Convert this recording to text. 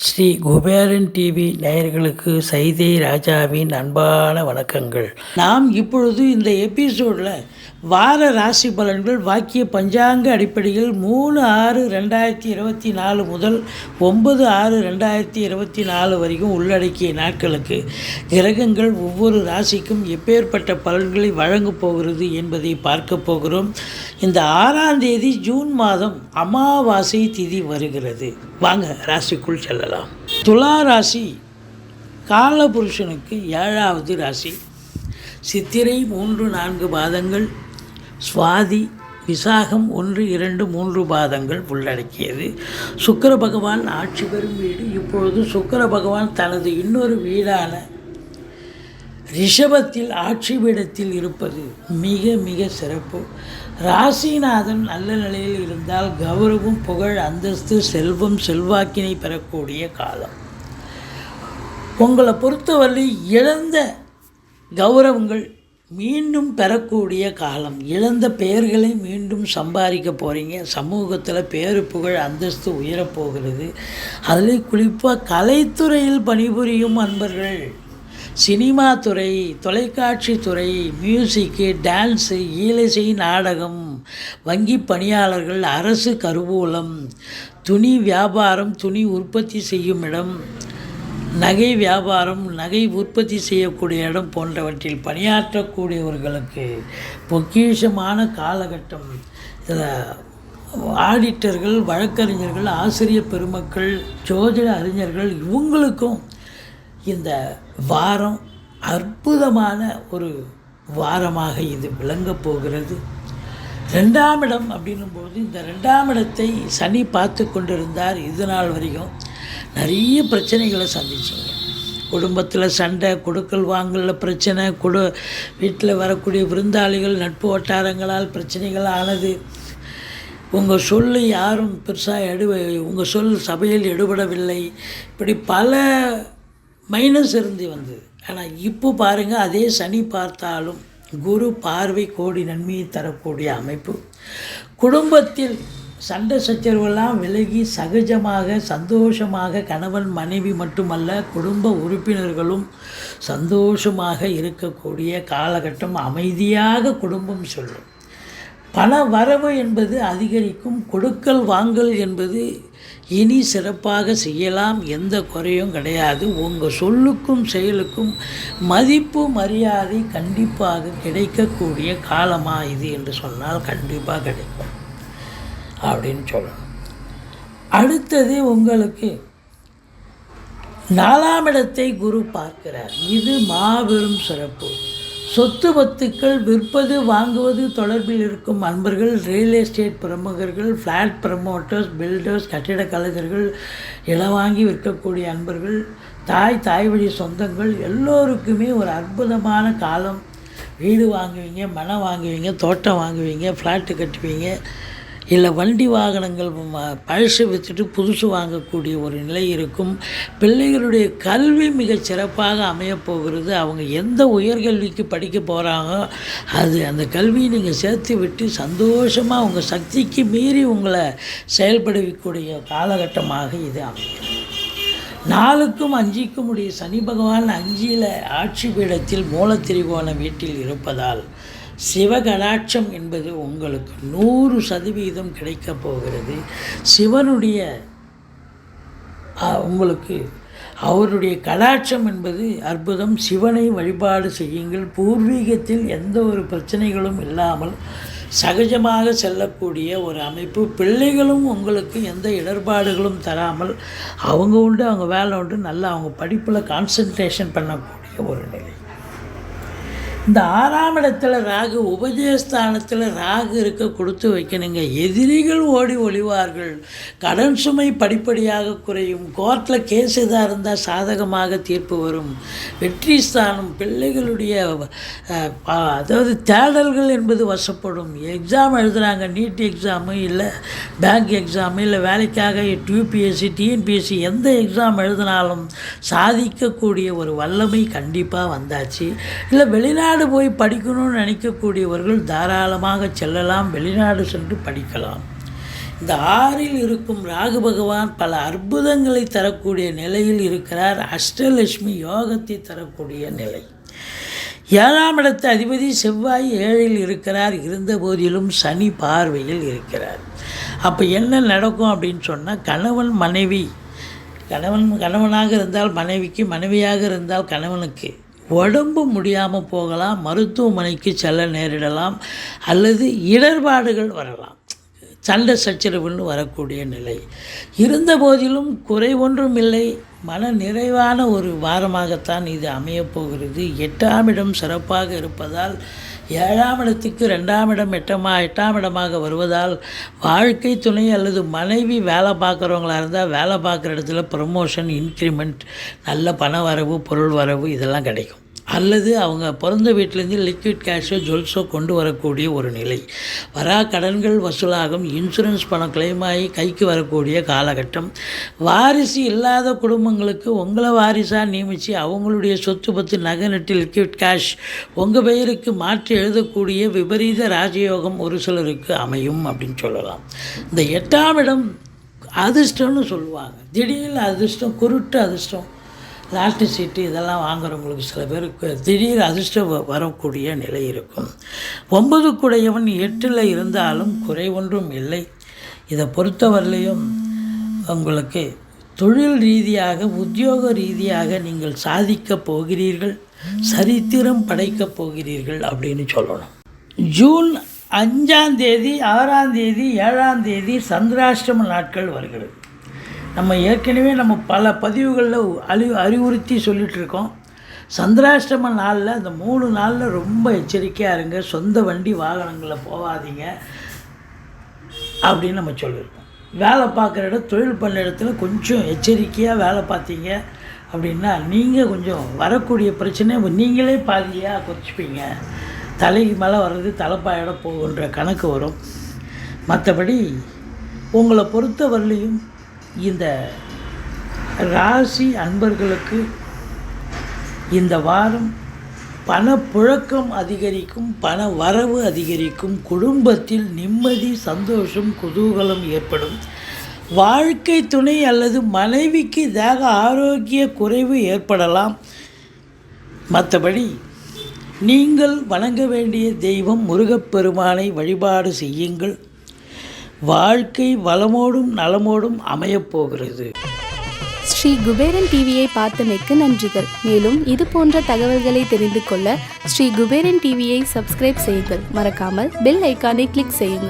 Sri Kuberan TV நேயர்களுக்கு சைதை ராஜாவின் அன்பான வணக்கங்கள். நாம் இப்பொழுது இந்த எபிசோடில் வார ராசி பலன்கள் வாக்கிய பஞ்சாங்க அடிப்படையில் மூணு ஆறு ரெண்டாயிரத்தி இருபத்தி நாலு முதல் ஒன்பது ஆறு ரெண்டாயிரத்தி இருபத்தி நாலு வரைக்கும் உள்ளடக்கிய நாட்களுக்கு கிரகங்கள் ஒவ்வொரு ராசிக்கும் எப்பேற்பட்ட பலன்களை வழங்கப் போகிறது என்பதை பார்க்க போகிறோம். இந்த ஆறாம் தேதி ஜூன் மாதம் அமாவாசை திதி வருகிறது. வாங்க ராசிக்குள் செல்லலாம். துலா ராசி காலபுருஷனுக்கு ஏழாவது ராசி. சித்திரை மூன்று நான்கு பாதங்கள். சுவாதி விசாகம் ஒன்று இரண்டு மூன்று பாதங்கள் உள்ளடக்கியது. சுக்கர பகவான் ஆட்சி பெறும் வீடு. இப்பொழுது சுக்கர பகவான் தனது இன்னொரு வீடான ரிஷபத்தில் ஆட்சி பீடத்தில் இருப்பது மிக மிக சிறப்பு. ராசிநாதன் நல்ல நிலையில் இருந்தால் கௌரவம் புகழ் அந்தஸ்து செல்வம் செல்வாக்கினை பெறக்கூடிய காலம். உங்களை பொறுத்தவரை இழந்த கௌரவங்கள் மீண்டும் பெறக்கூடிய காலம். இழந்த பெயர்களை மீண்டும் சம்பாதிக்க போகிறீங்க சமூகத்தில் பேரு புகழ் அந்தஸ்து உயரப்போகிறது அதில் குறிப்பாக கலைத்துறையில் பணிபுரியும் அன்பர்கள் சினிமா துறை தொலைக்காட்சி துறை மியூசிக்கு டான்ஸு ஈலசை நாடகம் வங்கி பணியாளர்கள் அரசு கருவூலம் துணி வியாபாரம் துணி உற்பத்தி செய்யும் இடம் நகை வியாபாரம் நகை உற்பத்தி செய்யக்கூடிய இடம் போன்றவற்றில் பணியாற்றக்கூடியவர்களுக்கு பொக்கிஷமான காலகட்டம். இதில் ஆடிட்டர்கள் வழக்கறிஞர்கள் ஆசிரியர் பெருமக்கள் ஜோதிட அறிஞர்கள் இவங்களுக்கும் இந்த வாரம் அற்புதமான ஒரு வாரமாக இது விளங்கப் போகிறது. ரெண்டாம் இடம் அப்படின்னும்போது இந்த ரெண்டாம் இடத்தை சனி பார்த்து கொண்டிருந்தார் இது நாள் வரைக்கும் நிறைய பிரச்சனைகளை சந்திச்சிங்க. குடும்பத்தில் சண்டை கொடுக்கல் வாங்கலில் பிரச்சனை கொடு வீட்டில் வரக்கூடிய விருந்தாளிகள் நட்பு வட்டாரங்களால் பிரச்சனைகள் ஆனது. உங்கள் சொல்லு யாரும் பெருசாக எடு உங்கள் சொல் சபையில் எடுபடவில்லை. இப்படி பல மைனஸ் இருந்து வந்தது. ஆனால் இப்போ பாருங்கள் அதே சனி பார்த்தாலும் குரு பார்வை கோடி நன்மையை தரக்கூடிய அமைப்பு. குடும்பத்தில் சண்டை சச்சரவெல்லாம் விலகி சகஜமாக சந்தோஷமாக கணவன் மனைவி மட்டுமல்ல குடும்ப உறுப்பினர்களும் சந்தோஷமாக இருக்கக்கூடிய காலகட்டம் அமைதியாக குடும்பம் சொல்லும். பண வரவு என்பது அதிகரிக்கும் கொடுக்கல் வாங்கல் என்பது இனி சிறப்பாக செய்யலாம் எந்த குறையும் கிடையாது. உங்கள் சொல்லுக்கும் செயலுக்கும் மதிப்பு மரியாதை கண்டிப்பாக கிடைக்கக்கூடிய காலமாக இது என்று சொன்னால் கண்டிப்பாக கிடைக்கும். அப்படின்னு சொல்லணும். அடுத்தது உங்களுக்கு நாலாம் இடத்தை குரு பார்க்கிறார். இது மாபெரும் சிறப்பு. சொத்து வத்துக்கள் விற்பது வாங்குவது தொடர்பில் இருக்கும் அன்பர்கள் ரியல் எஸ்டேட் பிரமுகர்கள் ஃப்ளாட் ப்ரமோட்டர்ஸ் பில்டர்ஸ் கட்டிட கலைஞர்கள் இளவாங்கி வாங்கி விற்கக்கூடிய அன்பர்கள் தாய் தாய் வழி சொந்தங்கள் எல்லோருக்குமே ஒரு அற்புதமான காலம். வீடு வாங்குவீங்க மனம் வாங்குவீங்க தோட்டம் வாங்குவீங்க ஃப்ளாட்டு கட்டுவீங்க. இல்லை வண்டி வாகனங்கள் பழசு விற்றுட்டு புதுசு வாங்கக்கூடிய ஒரு நிலை இருக்கும். பிள்ளைகளுடைய கல்வி மிகச் சிறப்பாக அமையப்போகிறது அவங்க எந்த உயர்கல்விக்கு படிக்க போகிறாங்க அது அந்த கல்வியை நீங்கள் சேர்த்து விட்டு சந்தோஷமாக உங்கள் சக்திக்கு மீறி உங்களை செயல்படுத்தக்கூடிய காலகட்டமாக இது அமைகிறது. நாலுக்கும் அஞ்சிக்கும் உடைய சனி பகவான் அஞ்சியில் ஆட்சி பீடத்தில் மூலத்திரிகோண வீட்டில் இருப்பதால் சிவகடாட்சம் என்பது உங்களுக்கு நூறு சதவீதம் கிடைக்கப் போகிறது. சிவனுடைய உங்களுக்கு அவருடைய கடாட்சம் என்பது அற்புதம். சிவனை வழிபாடு செய்யுங்கள். பூர்வீகத்தில் எந்த ஒரு பிரச்சனைகளும் இல்லாமல் சகஜமாக செல்லக்கூடிய ஒரு அமைப்பு. பிள்ளைகளும் உங்களுக்கு எந்த இடர்பாடுகளும் தராமல் அவங்க உண்டு அவங்க வேலை உண்டு நல்லா அவங்க படிப்பில் கான்சன்ட்ரேஷன் பண்ணக்கூடிய ஒரு நிலை. இந்த ஆறாம் இடத்துல ராகு உபஜயஸ்தானத்தில் ராகு இருக்க கொடுத்து வைக்கணுங்க. எதிரிகள் ஓடி ஒளிவார்கள். கடன் சுமை படிப்படியாக குறையும். கோர்ட்டில் கேஸ் எதாக இருந்தால் சாதகமாக தீர்ப்பு வரும். வெற்றி ஸ்தானம் பிள்ளைகளுடைய அதாவது தேடல்கள் என்பது வசப்படும். எக்ஸாம் எழுதுகிறாங்க நீட் எக்ஸாமு இல்லை பேங்க் எக்ஸாமு இல்லை வேலைக்காக யூபிஎஸ்சி டிஎன்பிஎஸ்சி எந்த எக்ஸாம் எழுதினாலும் சாதிக்கக்கூடிய ஒரு வல்லமை கண்டிப்பாக வந்தாச்சு. இல்லை வெளிநாடு போய் படிக்கணும்னு நினைக்கக்கூடியவர்கள் தாராளமாக செல்லலாம் வெளிநாடு சென்று படிக்கலாம். இந்த ஆறில் இருக்கும் ராகு பகவான் பல அற்புதங்களை தரக்கூடிய நிலையில் இருக்கிறார். அஷ்டலட்சுமி யோகத்தை தரக்கூடிய நிலை. ஏழாம் இடத்து அதிபதி செவ்வாய் ஏழில் இருக்கிறார். இருந்த போதிலும் சனி பார்வையில் இருக்கிறார். அப்போ என்ன நடக்கும் அப்படின்னு சொன்னால் கணவன் மனைவி கணவன் கணவனாக இருந்தால் மனைவிக்கு மனைவியாக இருந்தால் கணவனுக்கு. உடம்பு முடியாமல் போகலாம் மருத்துவமனைக்கு செல்ல நேரிடலாம் அல்லது இடர்பாடுகள் வரலாம். சண்டை சச்சரவுன்னு வரக்கூடிய நிலை. இருந்த போதிலும் குறை ஒன்றும் இல்லை. மன நிறைவான ஒரு வாரமாகத்தான் இது அமையப்போகிறது எட்டாம் இடம் சிறப்பாக இருப்பதால் ஏழாம் இடத்துக்கு ரெண்டாம் இடம் எட்டமா எட்டாம் இடமாக வருவதால் வாழ்க்கை துணை அல்லது மனைவி வேலை பார்க்குறவங்களா இருந்தால் வேலை பார்க்குற இடத்துல ப்ரமோஷன் இன்க்ரிமெண்ட் நல்ல பண வரவு பொருள் வரவு இதெல்லாம் கிடைக்கும். அல்லது அவங்க பிறந்த வீட்டிலேருந்து லிக்விட் கேஷோ ஜுவல்ஸோ கொண்டு வரக்கூடிய ஒரு நிலை. வரா கடன்கள் வசூலாகும். இன்சூரன்ஸ் பணம் கிளைம் ஆகி கைக்கு வரக்கூடிய காலகட்டம். வாரிசு இல்லாத குடும்பங்களுக்கு உங்களை வாரிசாக நியமித்து அவங்களுடைய சொத்து பத்து நகை நட்டு லிக்விட் கேஷ் உங்கள் பெயருக்கு மாற்றி எழுதக்கூடிய விபரீத ராஜயோகம் ஒரு சிலருக்கு அமையும் அப்படின்னு சொல்லலாம். இந்த எட்டாம் இடம் அதிர்ஷ்டம்னு சொல்லுவாங்க. திடீர்னு அதிர்ஷ்டம் குருட்டு அதிர்ஷ்டம். லாட்ரி சீட்டு இதெல்லாம் வாங்குறவங்களுக்கு சில பேருக்கு திடீர் அதிர்ஷ்டம் வரக்கூடிய நிலை இருக்கும். ஒன்பது குடையவன் எட்டில் இருந்தாலும் குறை ஒன்றும் இல்லை. இதை பொறுத்தவரையிலையும் உங்களுக்கு தொழில் ரீதியாக உத்தியோக ரீதியாக நீங்கள் சாதிக்கப் போகிறீர்கள் சரித்திரம் படைக்கப் போகிறீர்கள் அப்படின்னு சொல்லணும். ஜூன் அஞ்சாம் தேதி ஆறாம் தேதி ஏழாம் தேதி சந்திராஷ்டம நாட்கள் வருகிறது. நம்ம ஏற்கனவே நம்ம பல பதிவுகளில் அறி அறிவுறுத்தி சொல்லிகிட்ருக்கோம் சந்திராஷ்டம நாளில் அந்த மூணு நாளில் ரொம்ப எச்சரிக்கையாக இருங்க. சொந்த வண்டி வாகனங்களில் போகாதீங்க. அப்படின்னு நம்ம சொல்லியிருக்கோம். வேலை பார்க்குற இடம் தொழில் பண்ண இடத்துல கொஞ்சம் எச்சரிக்கையாக வேலை பார்த்தீங்க அப்படின்னா நீங்கள் கொஞ்சம் வரக்கூடிய பிரச்சனையை நீங்களே பாதியாக குறைச்சிப்பீங்க. தலைக்கு மேலே வர்றது தலைப்பாயோட போகுன்ற கணக்கு வரும். மற்றபடி உங்களை பொறுத்தவரையிலையும் இந்த ராசி அன்பர்களுக்கு இந்த வாரம் பணப்புழக்கம் அதிகரிக்கும் பண வரவு அதிகரிக்கும் குடும்பத்தில் நிம்மதி சந்தோஷம் குதூகலம் ஏற்படும். வாழ்க்கை துணை அல்லது மனைவிக்கு தேக ஆரோக்கிய குறைவு ஏற்படலாம். மற்றபடி நீங்கள் வணங்க வேண்டிய தெய்வம் முருகப்பெருமானை வழிபாடு செய்யுங்கள். வாழ்க்கை வளமோடும் நலமோடும் அமையப் போகிறது. ஸ்ரீ குபேரன் டிவியை பார்த்தமைக்கு நன்றிகள். மேலும் இது போன்ற தகவல்களை தெரிந்து கொள்ள ஸ்ரீ குபேரன் டிவியை சப்ஸ்கிரைப் செய்யுங்கள். மறக்காமல் பெல் ஐக்கானை கிளிக் செய்யுங்கள்.